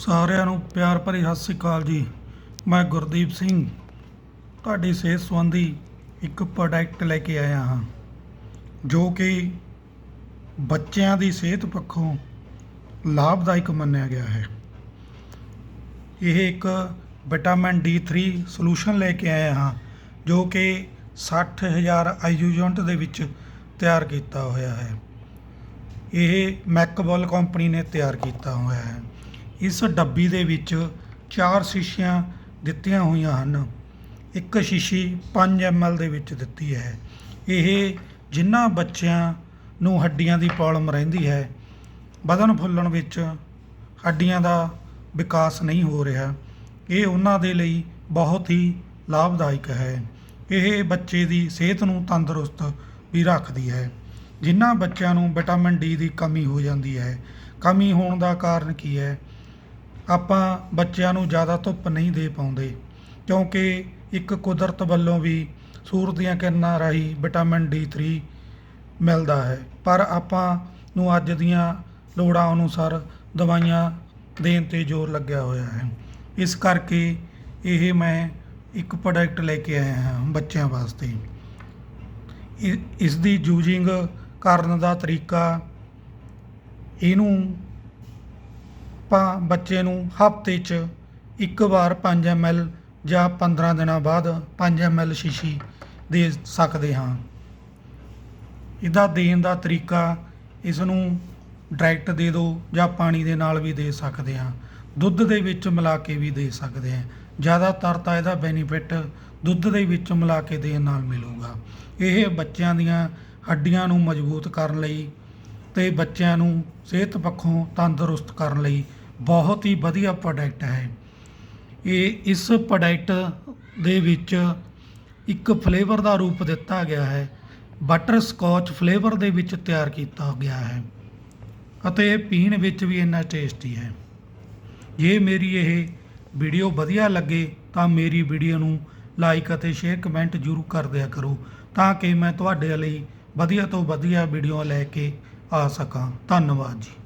ਸਾਰਿਆਂ ਨੂੰ ਪਿਆਰ ਭਰੀ ਸਤਿ ਸ੍ਰੀ ਅਕਾਲ ਜੀ। ਮੈਂ ਗੁਰਦੀਪ ਸਿੰਘ, ਤੁਹਾਡੀ ਸਿਹਤ ਸੰਬੰਧੀ ਇੱਕ ਪ੍ਰੋਡਕਟ ਲੈ ਕੇ ਆਇਆ ਹਾਂ, ਜੋ ਕਿ ਬੱਚਿਆਂ ਦੀ ਸਿਹਤ ਪੱਖੋਂ ਲਾਭਦਾਇਕ ਮੰਨਿਆ ਗਿਆ ਹੈ। ਇਹ ਇੱਕ ਵਿਟਾਮਿਨ D3 ਸੋਲੂਸ਼ਨ ਲੈ ਕੇ ਆਇਆ ਹਾਂ, ਜੋ ਕਿ 60000 ਆਈਯੂ ਯੂਨਿਟ ਦੇ ਵਿੱਚ ਤਿਆਰ ਕੀਤਾ ਹੋਇਆ ਹੈ। ਇਹ ਮੈਕਬਲ ਕੰਪਨੀ ਨੇ ਤਿਆਰ ਕੀਤਾ ਹੋਇਆ ਹੈ। ਇਸ ਡੱਬੀ ਦੇ ਵਿੱਚ ਚਾਰ ਸ਼ੀਸ਼ੀਆਂ ਦਿੱਤੀਆਂ ਹੋਈਆਂ ਹਨ। ਇੱਕ ਸ਼ੀਸ਼ੀ 5 ml ਦੇ ਵਿੱਚ ਦਿੱਤੀ ਹੈ। ਇਹ ਜਿਨ੍ਹਾਂ ਬੱਚਿਆਂ ਨੂੰ ਹੱਡੀਆਂ ਦੀ ਪ੍ਰੋਬਲਮ ਰਹਿੰਦੀ ਹੈ, ਵਧਣ ਫੁੱਲਣ ਵਿੱਚ ਹੱਡੀਆਂ ਦਾ ਵਿਕਾਸ ਨਹੀਂ ਹੋ ਰਿਹਾ। ਇਹ ਉਹਨਾਂ ਦੇ ਲਈ ਬਹੁਤ ਹੀ ਲਾਭਦਾਇਕ ਹੈ। ਇਹ ਬੱਚੇ ਦੀ ਸਿਹਤ ਨੂੰ ਤੰਦਰੁਸਤ ਵੀ ਰੱਖਦੀ ਹੈ। ਜਿਨ੍ਹਾਂ ਬੱਚਿਆਂ ਨੂੰ ਵਿਟਾਮਿਨ ਡੀ ਦੀ ਕਮੀ ਹੋ ਜਾਂਦੀ ਹੈ। ਕਮੀ ਹੋਣ ਦਾ ਕਾਰਨ ਕੀ ਹੈ? ਆਪਾਂ ਬੱਚਿਆਂ ਨੂੰ ਜ਼ਿਆਦਾ ਧੁੱਪ ਨਹੀਂ ਦੇ ਪਾਉਂਦੇ, ਕਿਉਂਕਿ ਇੱਕ ਕੁਦਰਤ ਵੱਲੋਂ ਵੀ ਸੂਰਜ ਦੀਆਂ ਕਿਰਨਾਂ ਰਾਹੀਂ ਵਿਟਾਮਿਨ D3 ਮਿਲਦਾ ਹੈ। ਪਰ ਆਪਾਂ ਨੂੰ ਅੱਜ ਦੀਆਂ ਲੋੜਾਂ ਅਨੁਸਾਰ ਦਵਾਈਆਂ ਦੇਣ ਤੇ ਜ਼ੋਰ ਲੱਗਿਆ ਹੋਇਆ ਹੈ। ਇਸ ਕਰਕੇ ਇਹ ਮੈਂ ਇੱਕ ਪ੍ਰੋਡਕਟ ਲੈ ਕੇ ਆਇਆ ਹਾਂ ਬੱਚਿਆਂ ਵਾਸਤੇ। ਇ- ਇਸ ਦੀ ਯੂਜ਼ਿੰਗ ਕਰਨ ਦਾ ਤਰੀਕਾ ਇਹਨੂੰ ਆਪਾਂ ਬੱਚੇ ਨੂੰ ਹਫ਼ਤੇ 'ਚ ਇੱਕ ਵਾਰ 5 ml ਜਾਂ 15 ਦਿਨਾਂ ਬਾਅਦ 5 ml ਸ਼ੀਸ਼ੀ ਦੇ ਸਕਦੇ ਹਾਂ। ਇਹਦਾ ਦੇਣ ਦਾ ਤਰੀਕਾ ਇਸ ਨੂੰ ਡਾਇਰੈਕਟ ਦੇ ਦਿਓ ਜਾਂ ਪਾਣੀ ਦੇ ਨਾਲ ਵੀ ਦੇ ਸਕਦੇ ਹਾਂ। ਦੁੱਧ ਦੇ ਵਿੱਚ ਮਿਲਾ ਕੇ ਵੀ ਦੇ ਸਕਦੇ ਹਾਂ। ਜ਼ਿਆਦਾਤਰ ਤਾਂ ਇਹਦਾ ਬੈਨੀਫਿਟ ਦੁੱਧ ਦੇ ਵਿੱਚ ਮਿਲਾ ਕੇ ਦੇਣ ਨਾਲ ਮਿਲੂਗਾ। ਇਹ ਬੱਚਿਆਂ ਦੀਆਂ ਹੱਡੀਆਂ ਨੂੰ ਮਜ਼ਬੂਤ ਕਰਨ ਲਈ ਤੇ ਬੱਚਿਆਂ ਨੂੰ ਸਿਹਤ ਪੱਖੋਂ ਤੰਦਰੁਸਤ ਕਰਨ ਲਈ ਬਹੁਤ ਹੀ ਵਧੀਆ ਪ੍ਰੋਡਕਟ ਹੈ। ਇਹ ਇਸ ਪ੍ਰੋਡਕਟ ਦੇ ਵਿੱਚ ਇੱਕ ਫਲੇਵਰ ਦਾ ਰੂਪ ਦਿੱਤਾ ਗਿਆ ਹੈ। ਬਟਰ ਸਕੌਚ ਫਲੇਵਰ ਦੇ ਵਿੱਚ ਤਿਆਰ ਕੀਤਾ ਗਿਆ ਹੈ। ਅਤੇ ਇਹ ਪੀਣ ਵਿੱਚ ਵੀ ਇੰਨਾ ਟੇਸਟੀ ਹੈ। ਜੇ ਮੇਰੀ ਇਹ ਵੀਡੀਓ ਵਧੀਆ ਲੱਗੇ ਤਾਂ ਮੇਰੀ ਵੀਡੀਓ ਨੂੰ ਲਾਈਕ ਅਤੇ ਸ਼ੇਅਰ ਕਮੈਂਟ ਜ਼ਰੂਰ ਕਰ ਦਿਆ ਕਰੋ ਤਾਂ ਕਿ ਮੈਂ ਤੁਹਾਡੇ ਲਈ ਵਧੀਆ ਤੋਂ ਵਧੀਆ ਵੀਡੀਓ ਲੈ ਕੇ ਆ ਸਕਾਂ। ਧੰਨਵਾਦ ਜੀ।